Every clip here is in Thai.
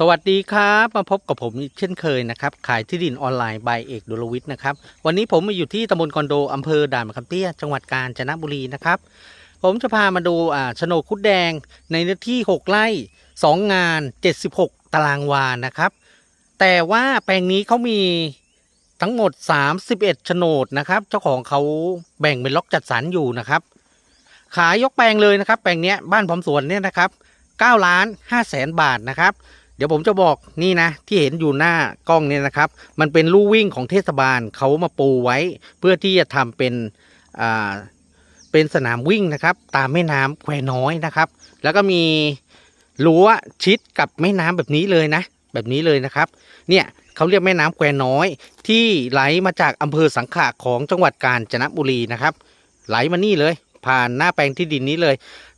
สวัสดีครับมาพบกับผมเช่นเคยนะครับ ขายที่ดินออนไลน์บายเอกดุลวิทย์นะครับ วันนี้ผมมาอยู่ที่ตำบลคอนโดอำเภอด่านมะขามเตี้ย จังหวัดกาญจนบุรีนะครับ ผมจะพามาดูอ่าโฉนดคุดแดงในเนื้อที่ 6 ไร่ 2 งาน 76 ตารางวานะครับ แต่ว่าแปลงนี้เขามีทั้งหมด 31โฉนดนะครับ เจ้าของเขาแบ่งเป็นล็อกจัดสรรอยู่นะครับ ขายยกแปลงเลยนะครับ แปลงเนี้ยบ้านพร้อมสวนเนี่ยนะครับ9ล้าน5แสนบาทนะครับ เดี๋ยวผมจะบอกนี่นะ ที่เห็นอยู่หน้ากล้องเนี่ยนะครับ มันเป็นลู่วิ่งของเทศบาลเขามาปูไว้ เพื่อที่จะทำเป็นอ่าเป็นสนามวิ่งนะครับ ตามแม่น้ำแควน้อยนะครับ แล้วก็มีรั้วชิดกับแม่น้ำแบบนี้เลยนะ แบบนี้เลยนะครับ เนี่ยเขาเรียกแม่น้ำแควน้อย ที่ไหลมาจากอำเภอสังขะของจังหวัดกาญจนบุรีนะครับ ไหลมานี่เลย ผ่านหน้าแปลงที่ดินนี้เลย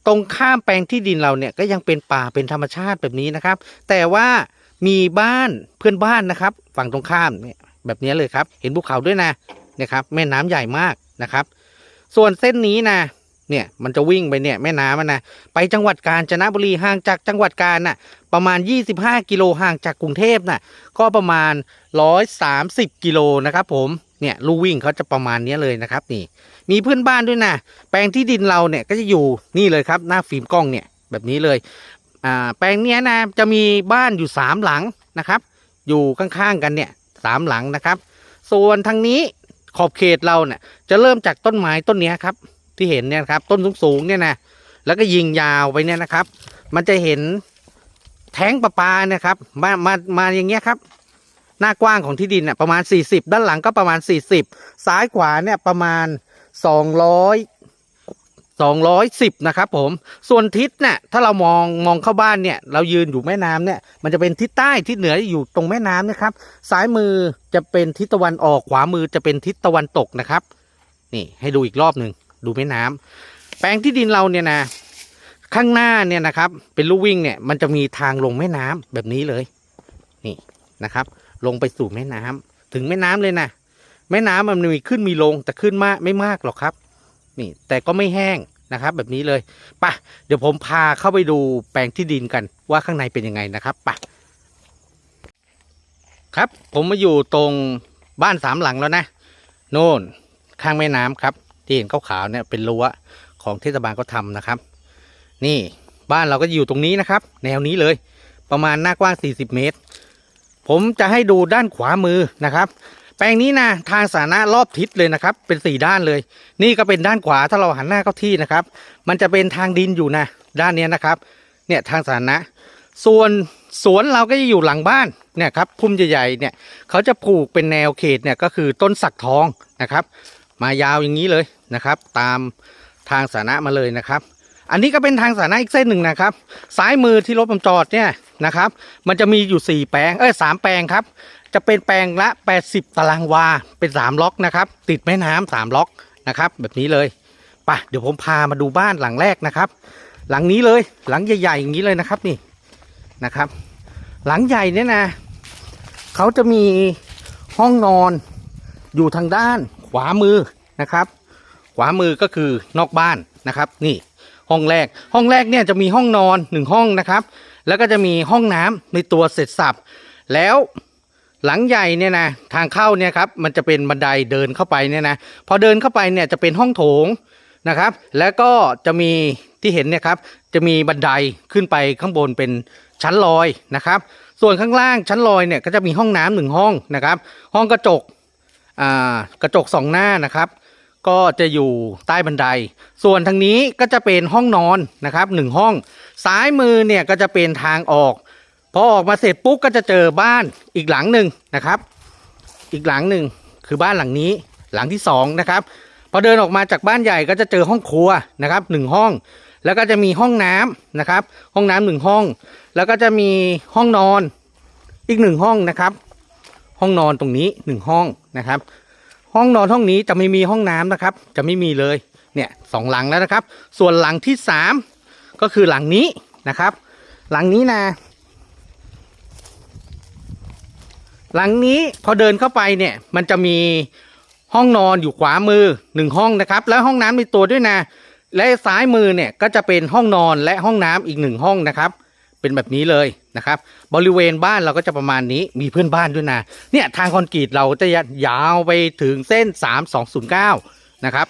ตรงข้ามแปลงที่ดินเราเนี่ยก็ยังเป็นป่าเป็นธรรมชาติแบบนี้นะครับ แต่ว่ามีบ้านเพื่อนบ้านนะครับ ฝั่งตรงข้ามเนี่ยแบบนี้เลยครับ เห็นภูเขาด้วยนะเนี่ยครับ แม่น้ำใหญ่มากนะครับ ส่วนเส้นนี้นะเนี่ยมันจะวิ่งไปเนี่ยแม่น้ำนะไปจังหวัดกาญจนบุรีห่างจากจังหวัดกาญน่ะประมาณ 25 กิโลห่างจากกรุงเทพน่ะก็ประมาณ 130 กิโลนะครับผมเนี่ยลู่วิ่งเขาจะประมาณนี้เลยนะครับนี่ มีเพื่อนบ้านด้วยนะแปลงที่ดินเราเนี่ยก็จะอยู่นี่เลยครับ หน้าฟิล์มกล้องเนี่ยแบบนี้เลยอ่าแปลงเนี้ยนะจะมีบ้านอยู่สามหลังนะครับ อยู่ข้างๆกันเนี่ยสามหลังนะครับ ส่วนทางนี้ขอบเขตเราเนี่ยจะเริ่มจากต้นไม้ต้นเนี้ยครับ ที่เห็นเนี่ยครับต้นสูงๆเนี่ยนะแล้วก็ยิงยาวไปเนี่ยนะครับ มันจะเห็นแท้งประปาเนี่ยครับมามามาอย่างเงี้ยครับหน้ากว้างของที่ดินน่ะประมาณ 40 ด้านหลังก็ประมาณ 40 ซ้ายขวาเนี่ยประมาณ 200 210นะครับผมส่วนทิศเนี่ยถ้าเรามองมองเข้าบ้านเนี่ยเรายืนอยู่แม่น้ำเนี่ยมันจะเป็นทิศใต้ทิศเหนืออยู่ตรงแม่น้ำนะครับ ซ้ายมือจะเป็นทิศตะวันออกขวามือจะเป็นทิศตะวันตกนะครับ นี่ให้ดูอีกรอบหนึ่งดูแม่น้ำแปลงที่ดินเราเนี่ยนะ ข้างหน้าเนี่ยนะครับ เป็นลู่วิ่งเนี่ยมันจะมีทางลงแม่น้ำแบบนี้เลย นี่นะครับ ลงไปสู่แม่น้ำถึงแม่น้ำเลยนะ แม่น้ำมันมีขึ้นมีลงแต่ขึ้นมากไม่มากหรอกครับ นี่แต่ก็ไม่แห้งนะครับ แบบนี้เลยปะเดี๋ยวผมพาเข้าไปดูแปลงที่ดินกันว่าข้างในเป็นยังไงนะครับปะครับ ผมมาอยู่ตรงบ้านสามหลังแล้วนะ โน่นข้างแม่น้ำครับ ที่เห็นขาวๆเนี่ยเป็นรั้วของเทศบาลก็ทำนะครับ นี่บ้านเราก็อยู่ตรงนี้นะครับ แนวนี้เลยประมาณหน้ากว้าง 40 เมตร ผมจะให้ดูด้านขวามือนะครับ แปลงนี้นะทางสาธารณะรอบทิศเลยนะครับ เป็นสี่ด้านเลย นี่ก็เป็นด้านขวาถ้าเราหันหน้าเข้าที่นะครับ มันจะเป็นทางดินอยู่นะด้านเนี้ยนะครับ เนี่ยทางสาธารณะ ส่วนสวนเราก็จะอยู่หลังบ้านเนี่ยครับพุ่มใหญ่ๆเนี่ยเขาจะปลูกเป็นแนวเขตเนี่ยก็คือต้นสักทองนะครับ มายาวอย่างนี้เลยนะครับ ตามทางสาธารณะมาเลยนะครับ อันนี้ก็เป็นทางสาธารณะอีกเส้นหนึ่งนะครับ ซ้ายมือที่รถผมจอดเนี่ย นะครับ มันจะมีอยู่ 4 แปลงเอ้ยสามแปลงครับ จะเป็นแปลงละ 80 ตารางวาเป็น 3 ล็อกนะครับ ติดแม่น้ำสามล็อกนะครับ แบบนี้เลยไปเดี๋ยวผมพามาดูบ้านหลังแรกนะครับ หลังนี้เลยหลังใหญ่ๆอย่างนี้เลยนะครับนี่นะครับ หลังใหญ่เนี่ยนะเขาจะมีห้องนอนอยู่ทางด้านขวามือนะครับ ขวามือก็คือนอกบ้านนะครับ นี่ห้องแรกห้องแรกเนี่ยจะมีห้องนอนหนึ่งห้องนะครับ แล้วก็จะมีห้องน้ำในตัวเสร็จสับ แล้วหลังใหญ่เนี่ยนะทางเข้าเนี่ยครับมันจะเป็นบันไดเดินเข้าไปเนี่ยนะพอเดินเข้าไปเนี่ยจะเป็นห้องโถงนะครับ แล้วก็จะมีที่เห็นเนี่ยครับจะมีบันไดขึ้นไปข้างบนเป็นชั้นลอยนะครับ ส่วนข้างล่างชั้นลอยเนี่ยก็จะมีห้องน้ำหนึ่งห้องนะครับ ห้องกระจกอ่ากระจกสองหน้านะครับ ก็จะอยู่ใต้บันได ส่วนทางนี้ก็จะเป็นห้องนอนนะครับหนึ่งห้อง ซ้ายมือเนี่ยก็จะเป็นทางออก พอออกมาเสร็จปุ๊บก็จะเจอบ้านอีกหลังหนึ่งนะครับ อีกหลังหนึ่งคือบ้านหลังนี้หลังที่สองนะครับ พอเดินออกมาจากบ้านใหญ่ก็จะเจอห้องครัวนะครับหนึ่งห้อง แล้วก็จะมีห้องน้ำนะครับ ห้องน้ำหนึ่งห้อง แล้วก็จะมีห้องนอนอีกหนึ่งห้องนะครับ ห้องนอนตรงนี้หนึ่งห้องนะครับ ห้องนอนห้องนี้จะไม่มีห้องน้ำนะครับ จะไม่มีเลยเนี่ยสองหลังแล้วนะครับ ส่วนหลังที่สามก็คือหลังนี้นะครับ หลังนี้นะหลังนี้พอเดินเข้าไปเนี่ยมันจะมีห้องนอนอยู่ขวามือหนึ่งห้องนะครับ แล้วห้องน้ำในตัวด้วยนะและซ้ายมือเนี่ยก็จะเป็นห้องนอนและห้องน้ำอีกหนึ่งห้องนะครับ เป็นแบบนี้เลยนะครับ บริเวณบ้านเราก็จะประมาณนี้มีเพื่อนบ้านด้วยนะเนี่ยทางคอนกรีตเราจะยาวไปถึงเส้น 3209 นะครับ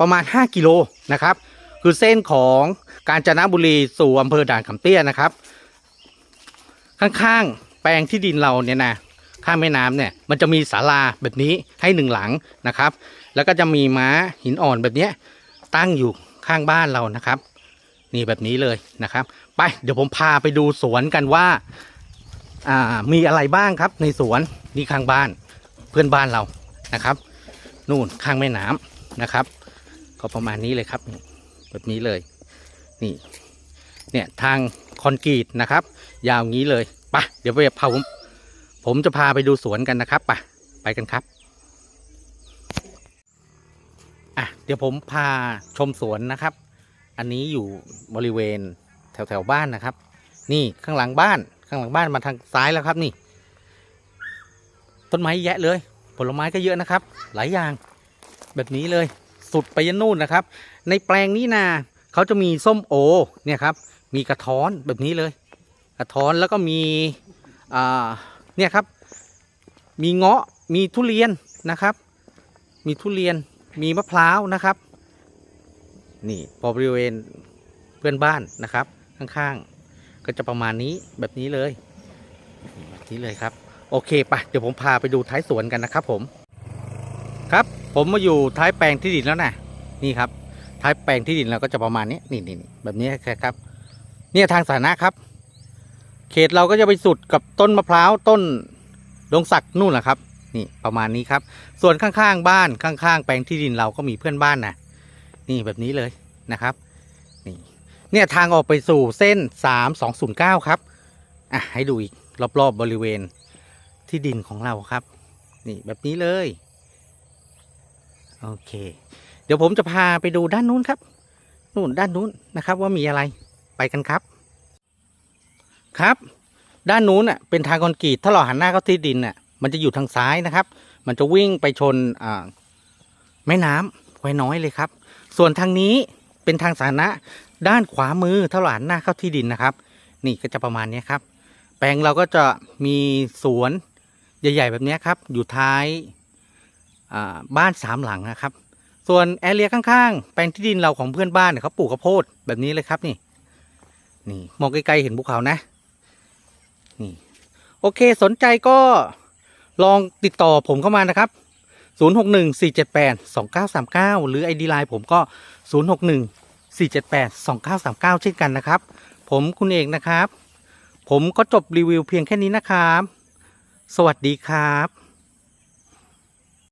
ประมาณ 5 กิโลนะครับ คือเส้นของกาญจนบุรีสู่อำเภอด่านคำเตี้ยนะครับ ข้างๆแปลงที่ดินเราเนี่ยนะข้างแม่น้ำเนี่ยมันจะมีศาลาแบบนี้ให้หนึ่งหลังนะครับ แล้วก็จะมีม้าหินอ่อนแบบนี้ตั้งอยู่ข้างบ้านเรานะครับ นี่แบบนี้เลยนะครับ ไป เดี๋ยวผมพาไปดูสวนกันว่า อ่ามีอะไรบ้างครับ ในสวนนี่ข้างบ้านเพื่อนบ้านเรานะครับ นู่นข้างแม่น้ำนะครับ ก็ประมาณนี้เลยครับ แบบนี้เลย นี่ เนี่ยทางคอนกรีตนะครับ ยาวงี้เลยไปเดี๋ยวไปพาผมผมจะพาไปดูสวนกันนะครับไปไปกันครับอะเดี๋ยวผมพาชมสวนนะครับ อันนี้อยู่บริเวณ แถวแถวบ้านนะครับ นี่ข้างหลังบ้านข้างหลังบ้านมาทางซ้ายแล้วครับนี่ ต้นไม้แยะเลย ผลไม้ก็เยอะนะครับ หลายอย่าง แบบนี้เลยสุดไปยันนู่นนะครับ ในแปลงนี้นาเขาจะมีส้มโอเนี่ยครับ มีกระท้อนแบบนี้เลย กระท้อนแล้วก็มีอ่าเนี่ยครับ มีเงาะมีทุเรียนนะครับ มีทุเรียนมีมะพร้าวนะครับ นี่พอบริเวณเพื่อนบ้านนะครับ ข้างๆ ก็จะประมาณนี้แบบนี้เลยแบบนี้เลยครับ โอเคไปเดี๋ยวผมพาไปดูท้ายสวนกันนะครับ ผม ครับ ผมมาอยู่ท้ายแปลงที่ดินแล้วนะนี่ครับ ท้ายแปลงที่ดินเราก็จะประมาณนี้นี่นี่แบบนี้ครับ เนี่ยทางสาธารณะครับ เขตเราก็จะไปสุดกับต้นมะพร้าวต้นดงสักนู่นแหละครับ นี่ประมาณนี้ครับ ส่วนข้างๆ บ้านข้างๆ แปลงที่ดินเราก็มีเพื่อนบ้านนะนี่แบบนี้เลยนะครับ เนี่ยทางออกไปสู่เส้นสามสองศูนย์เก้าครับ อะ ให้ดูอีก รอบๆบบริเวณที่ดินของเราครับ นี่แบบนี้เลย โอเค เดี๋ยวผมจะพาไปดูด้านนู้นครับ นู่นด้านนู้นนะครับว่ามีอะไรไปกันครับ ครับ ด้านนู้นอะเป็นทางคอนกรีตถ้าเราหันหน้าเข้าที่ดินอะมันจะอยู่ทางซ้ายนะครับ มันจะวิ่งไปชนแม่น้ำไว้น้อยเลยครับ ส่วนทางนี้เป็นทางสาธารณะ ด้านขวามือถ้าเรานหน้าเข้าที่ดินนะครับ นี่ก็จะประมาณนี้ครับ แปลงเราก็จะมีสวนใหญ่ๆแบบนี้ครับ อยู่ท้ายบ้านสามหลังนะครับ ส่วนแอเรียข้างๆ แปลงที่ดินเราของเพื่อนบ้านเนี่ยเขาปลูกข้าวโพดแบบนี้เลยครับนี่ นี่มองไกลๆเห็นภูเขานะ นี่ โอเคสนใจก็ลองติดต่อผมเข้ามานะครับ 0614782939 หรือ ID Line ผมก็ 061 478-2939 เช่นกันนะครับ ผมคุณเอกนะครับ ผมก็จบรีวิวเพียงแค่นี้นะครับ สวัสดีครับ